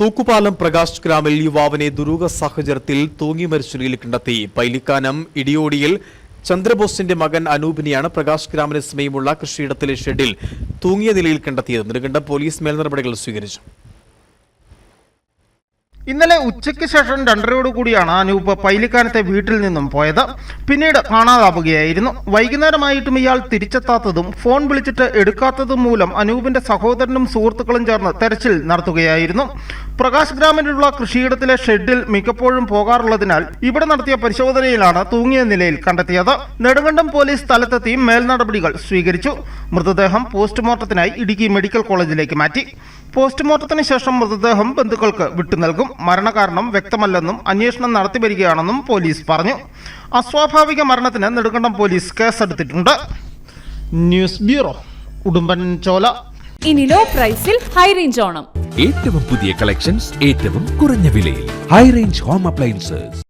തൂക്കുപാലം പ്രകാശ് ഗ്രാമിൽ യുവാവിനെ ദുരൂഹ സാഹചര്യത്തിൽ തൂങ്ങി മരിച്ച നിലയിൽ കണ്ടെത്തി. പൈലിക്കാനം ഇടിയോടിയിൽ ചന്ദ്രബോസിന്റെ മകൻ അനൂപിനെയാണ് പ്രകാശ് ഗ്രാമിന് സമയമുള്ള കൃഷിയിടത്തിലെ ഷെഡിൽ തൂങ്ങിയ നിലയിൽ കണ്ടെത്തിയത്. നെടുങ്കണ്ടം പോലീസ് മേൽനടപടികൾ സ്വീകരിച്ചു. ഇന്നലെ ഉച്ചയ്ക്ക് ശേഷം രണ്ടരയോട് കൂടിയാണ് അനൂപ് പൈലിക്കാനത്തെ വീട്ടിൽ നിന്നും പോയത്. പിന്നീട് കാണാതാവുകയായിരുന്നു. വൈകുന്നേരമായിട്ടും ഇയാൾ തിരിച്ചെത്താത്തതും ഫോൺ വിളിച്ചിട്ട് എടുക്കാത്തതും മൂലം അനൂപിന്റെ സഹോദരനും സുഹൃത്തുക്കളും ചേർന്ന് തെരച്ചിൽ നടത്തുകയായിരുന്നു. പ്രകാശ് ഗ്രാമിലുള്ള കൃഷിയിടത്തിലെ ഷെഡിൽ മിക്കപ്പോഴും പോകാറുള്ളതിനാൽ ഇവിടെ നടത്തിയ പരിശോധനയിലാണ് തൂങ്ങിയ നിലയിൽ കണ്ടെത്തിയത്. നെടുങ്കണ്ടം പോലീസ് സ്ഥലത്തെത്തി മേൽനടപടികൾ സ്വീകരിച്ചു. മൃതദേഹം പോസ്റ്റ്മോർട്ടത്തിനായി ഇടുക്കി മെഡിക്കൽ കോളേജിലേക്ക് മാറ്റി. പോസ്റ്റ്മോർട്ടത്തിന് ശേഷം മൃതദേഹം ബന്ധുക്കൾക്ക് വിട്ടു നൽകും മരണകാരണം വ്യക്തമല്ലെന്നും അന്വേഷണം നടത്തിവരികയാണെന്നും പോലീസ് പറഞ്ഞു. അസ്വാഭാവിക മരണത്തിന് നെടുങ്കണ്ടം പോലീസ് കേസെടുത്തിട്ടുണ്ട്. News bureau Udumban Chola. ഇനി ലോ പ്രൈസിൽ ഹൈ റേഞ്ച് ഓണം. ഏറ്റവും പുതിയ കളക്ഷൻസ് ഏറ്റവും കുറഞ്ഞ വിലയിൽ. High range home appliances.